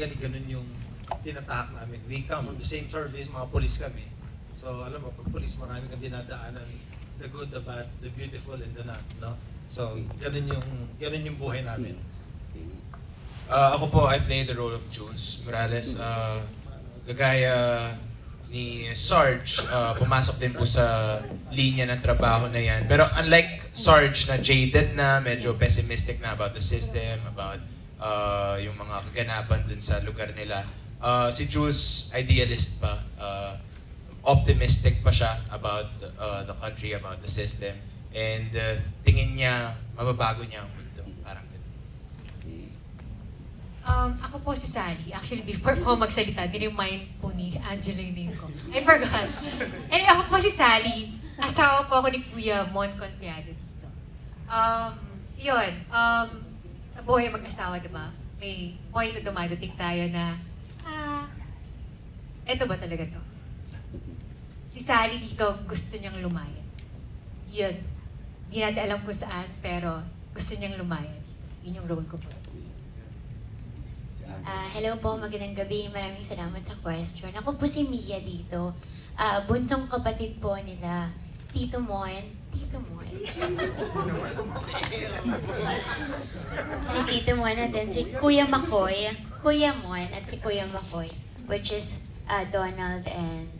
basically, ganun yung tinatahak namin. We come from the same service, mga police kami. So, alam mo, pag police, marami kang dinadaanan. The good, the bad, the beautiful, and the not, no? So, ganun yung, ganun yung buhay namin. Uh, ako po, I play the role of Jules Morales. Uh, gagaya ni Sarge, uh, pumasok din po sa linya ng trabaho na yan. Pero unlike Sarge na jaded na, medyo pessimistic na about the system, about uh, yung mga kaganapan dun sa lugar nila, uh, si Jules idealist pa. Uh, optimistic pa siya about uh, the country, about the system. And uh, tingin niya, mababago niya ang mundo. Parang ganun. Um, ako po si Sally. Actually, before ko magsalita, dinimind po ni Angela yung name ko. I forgot. And ako po si Sally. Asawa po ako ni Kuya Mon Confiado dito. Um, yun. Um, buhay mag-asawa, di ba? May point na dumadating tayo na, ah, eto ba talaga to? Si Sally dito gusto niyang lumayan. Yun. Di natin alam kung saan, pero gusto niyang lumayan. Yun yung role ko po. Ah, hello po, magandang gabi. Maraming salamat sa question. Ako po si Mia dito. Ah, bunsong kapatid po nila, Tito Mon. Tito Mon. si Tito Mon at then si Kuya Makoy. Kuya Mon at si Kuya Makoy. Which is ah, Donald and...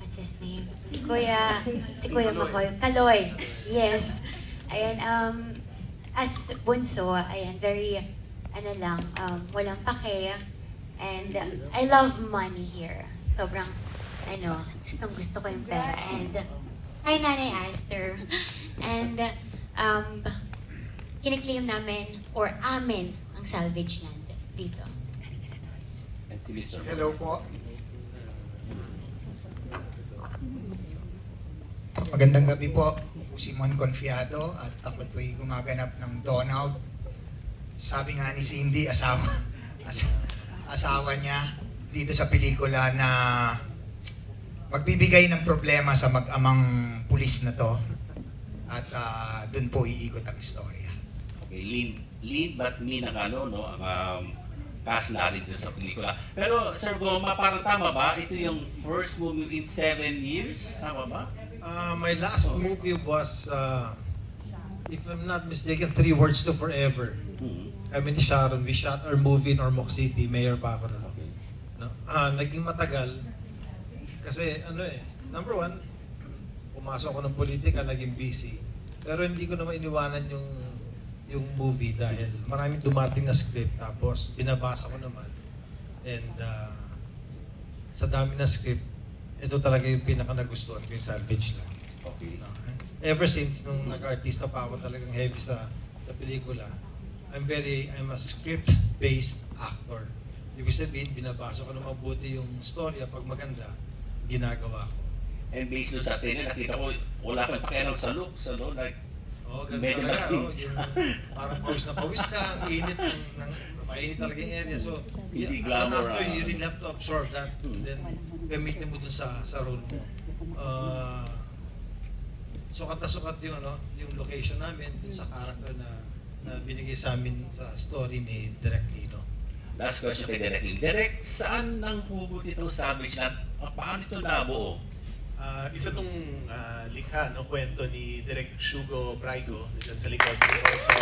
What's his name? Si Kuya... Si Kuya Makoy. Kaloy. Yes. Ayan, um... As bunso, ayan, very ano lang, um, walang pake. And uh, I love money here. Sobrang, ano, gustong gusto ko yung pera. And, hi Nanay Aster. And, um, kiniklaim namin, or amin, ang salvage land dito. And si Mr. Hello po. Magandang gabi po. Ako si Mon Confiado at ako po'y gumaganap ng Donald. Sabi nga ni Cindy, asawa, as- asawa niya dito sa pelikula na magbibigay ng problema sa mag-amang pulis na to. At ah, dun po iikot ang istorya. Okay, lead, lead but me ng ano, no, ang um, cast narrator sa pelikula. Pero, Sir Goma, parang tama ba? Ito yung first movie in seven years? Tama ba? Uh, my last movie was, uh, if I'm not mistaken, Three Words to Forever. Hmm. Kami ni Sharon, we shot our movie in Ormoc City, mayor pa ako na. Okay. No? Ah, naging matagal. Kasi ano eh, number one, pumasok ako ng politika, naging busy. Pero hindi ko naman iniwanan yung yung movie dahil maraming dumating na script tapos binabasa ko naman. And ah, sa dami na script, ito talaga yung pinaka nagustuhan ko yung salvage lang. Okay. No? Ever since nung nag-artista pa ako talagang heavy sa sa pelikula, I'm very, I'm a script-based actor. Ibig sabihin, binabasa ko na mabuti yung storya pag maganda, ginagawa ko. And based doon sa atin, nakita ko, wala kang pakialam sa looks, ano, like, Oo, ganun Medyo talaga. Oh, yung, parang pawis na pawis ka, ang init ng, ng mainit talaga yung area. So, Hindi yeah, as an glamour, actor, ah. you really have to absorb that. Hmm. Then, gamitin mo dun sa, sa role mo. Uh, sukat na sukat yung, ano, yung location namin dun sa character na na binigay sa amin sa story ni Direk Lino. last question kay Derek. Derek, saan nang hugot itong Savage Land? Ah, Paano ito nabuo? Ah, isa tong ah, likha, no, kwento ni Direk Shugo Braigo, dyan sa likod. He's also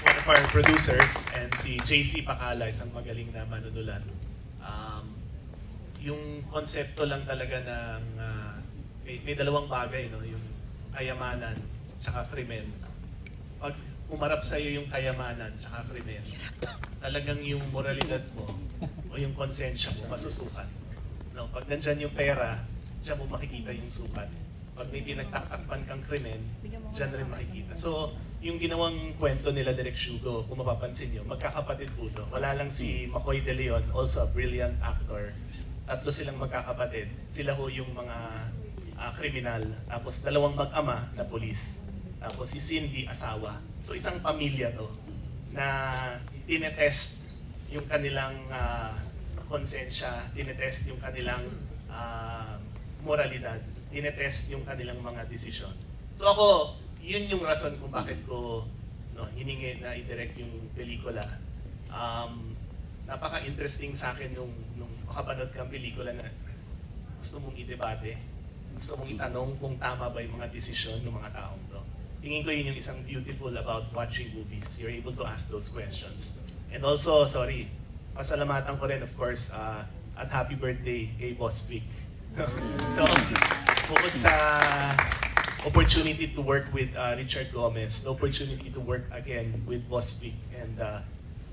one of our producers and si JC Pakala, isang magaling na manunulat. Um, yung konsepto lang talaga ng ah, may, may dalawang bagay, no, yung kayamanan tsaka krimen. Pag umarap sa iyo yung kayamanan tsaka krimen, talagang yung moralidad mo o yung konsensya mo masusukat. No, pag nandyan yung pera, diyan mo makikita yung sukat. Pag may pinagtatakpan kang krimen, diyan rin makikita. So, yung ginawang kwento nila Direk Shugo, kung mapapansin nyo, magkakapatid po to. Wala lang si Makoy De Leon, also a brilliant actor. Tatlo silang magkakapatid. Sila ho yung mga ah, kriminal. Tapos dalawang mag-ama na polis. Tapos si Cindy, asawa. So isang pamilya to na tinetest yung kanilang ah, konsensya, tinetest yung kanilang ah, moralidad, tinetest yung kanilang mga desisyon. So ako, yun yung rason kung bakit ko no, hiningi na i-direct yung pelikula. Um, napaka-interesting sa akin nung, nung makapanood kang pelikula na gusto mong i-debate, gusto mong itanong kung tama ba yung mga desisyon ng mga taong to. Tingin ko yun yung isang beautiful about watching movies. You're able to ask those questions. And also, sorry, pasalamatan ko rin of course uh, at happy birthday kay Boss Vic. so, bukod sa opportunity to work with uh, Richard Gomez, the opportunity to work again with Boss Vic and uh,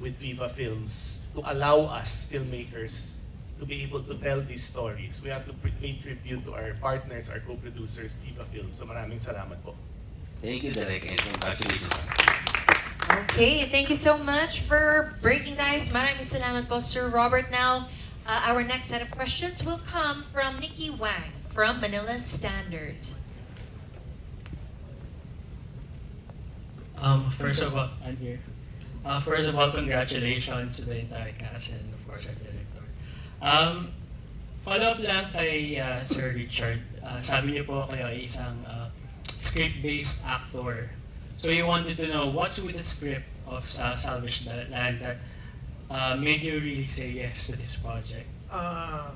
with Viva Films to allow us filmmakers to be able to tell these stories. We have to pay tribute to our partners, our co-producers, Viva Films. So maraming salamat po. Thank you, Derek, and congratulations. Okay, thank you so much for breaking the ice. Maraming salamat po, Sir Robert. Now, uh, our next set of questions will come from Nikki Wang from Manila Standard. Um, first of all, I'm here. Uh, first of all, congratulations to the entire cast and of course our director. Um, follow up lang kay uh, Sir Richard. Uh, sabi niyo po kayo ay isang uh, script-based actor. So you wanted to know what's with the script of uh, Salvage the Land that uh, made you really say yes to this project? Ah,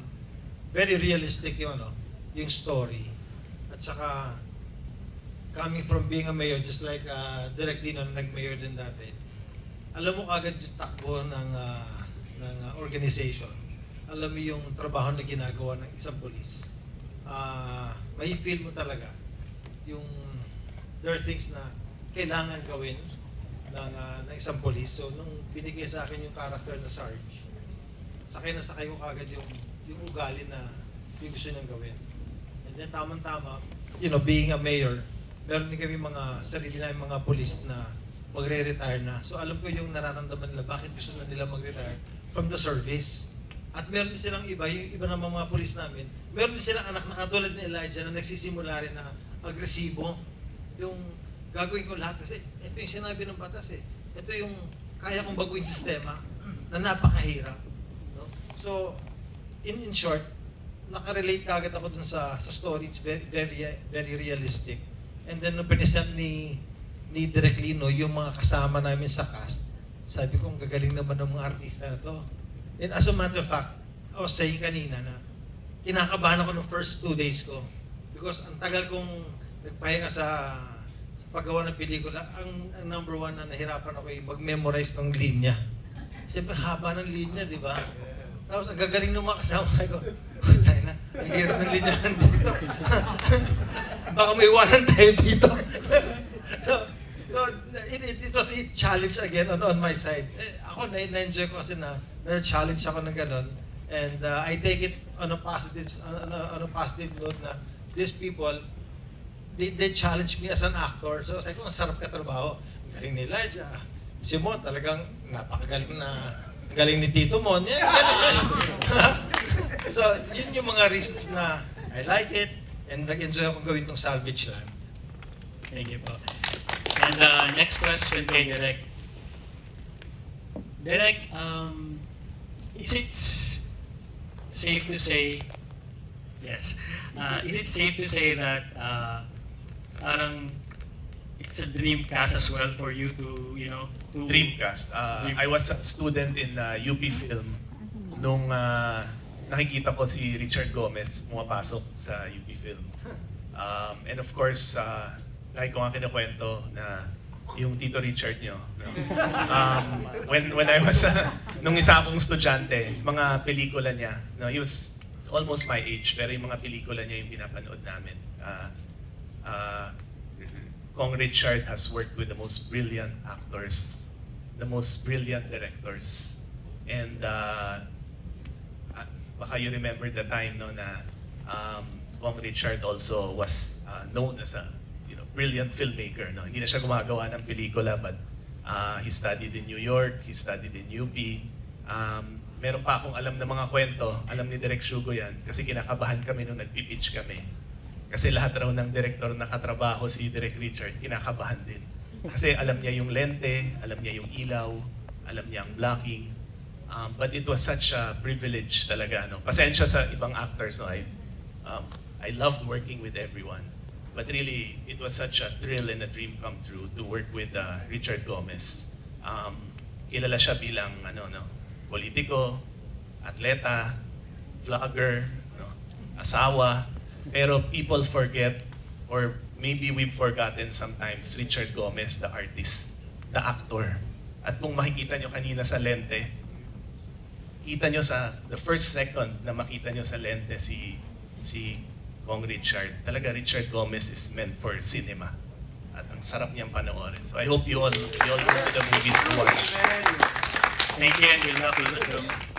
very realistic yung ano, yung story. At saka coming from being a mayor just like uh, Direk Dino na nag-mayor din dati. Alam mo kagad yung takbo ng ah, ng ah, organization. Alam mo yung trabaho na ginagawa ng isang polis. Ah, may feel mo talaga yung there are things na kailangan gawin ng, ah, ng isang polis. So nung binigay sa akin yung character na Sarge, sakay na sakay ko kagad yung, yung ugali na yung gusto niyang gawin. And then tamang-tama, you know, being a mayor, meron din kami mga sarili na mga polis na magre-retire na. So alam ko yung nararamdaman nila, bakit gusto na nila mag-retire from the service. At meron silang iba, yung iba ng mga polis namin, meron silang anak na katulad ni Elijah na nagsisimula rin na agresibo. Yung gagawin ko lahat kasi ito yung sinabi ng batas eh. Ito yung kaya kong baguhin sistema na napakahirap. No? So, in, in short, nakarelate kagad ako dun sa, sa story. It's very, very, very realistic. And then, nung pinisent ni, ni Direk Lino, yung mga kasama namin sa cast, sabi ko, gagaling naman ng mga artista na to. And as a matter of fact, I was saying kanina na kinakabahan ako ng first two days ko. Because ang tagal kong nagpahinga sa paggawa ng pelikula, ang, ang number one na nahirapan ako ay mag-memorize ng linya. Siyempre, haba ng linya, di ba? Tapos, ang gagaling ng mga kasama ko. Tayo na, ang hirap ng linyahan dito. Baka may iwanan tayo dito. so, so, it, it, it was a challenge again on, on my side. Eh, ako, na- na-enjoy ko kasi na, na-challenge ako ng ganun. And uh, I take it on a positive, on a, on a positive note na these people, they, they challenge me as an actor. So sabi ko, ang sarap katrabaho. Ang galing ni Elijah. Si Mon, talagang napakagaling na galing ni Tito Mon. So, yun yung mga reasons na I like it and nag-enjoy ako gawin tong salvage land. Thank you po. And uh, next question kay Derek. Derek, um, is it safe to say, yes, uh, is it safe to say that uh, parang it's a dream cast as well for you to, you know, to... Dreamcast. Uh, I was a student in uh, UP Film nung uh, nakikita ko si Richard Gomez pumapasok sa UP Film. Um, and of course, uh, lagi ko nga kinukwento na yung Tito Richard nyo. no? Um, when, when I was, uh, nung isa akong estudyante, mga pelikula niya, no, he was almost my age, pero yung mga pelikula niya yung pinapanood namin. Uh, uh, Kong Richard has worked with the most brilliant actors, the most brilliant directors. And uh, ah, baka you remember the time no na um, Kong Richard also was uh, known as a you know brilliant filmmaker. No? Hindi na siya gumagawa ng pelikula but uh, he studied in New York, he studied in UP. Um, meron pa akong alam na mga kwento, alam ni Direk Shugo yan, kasi kinakabahan kami nung nagpipitch kami. Kasi lahat raw ng director na katrabaho si Direk Richard, kinakabahan din. Kasi alam niya yung lente, alam niya yung ilaw, alam niya ang blocking. Um, but it was such a privilege talaga. No? Pasensya sa ibang actors. No? I, um, I loved working with everyone. But really, it was such a thrill and a dream come true to work with uh, Richard Gomez. Um, kilala siya bilang ano, no? politiko, atleta, vlogger, no, asawa. Pero people forget, or maybe we've forgotten sometimes, Richard Gomez, the artist, the actor. At kung makikita nyo kanina sa lente, kita nyo sa the first second na makita nyo sa lente si si Kong Richard, talaga Richard Gomez is meant for cinema. At ang sarap niyang panoorin. So I hope you all you all go to the movies to watch. Thank you and the film.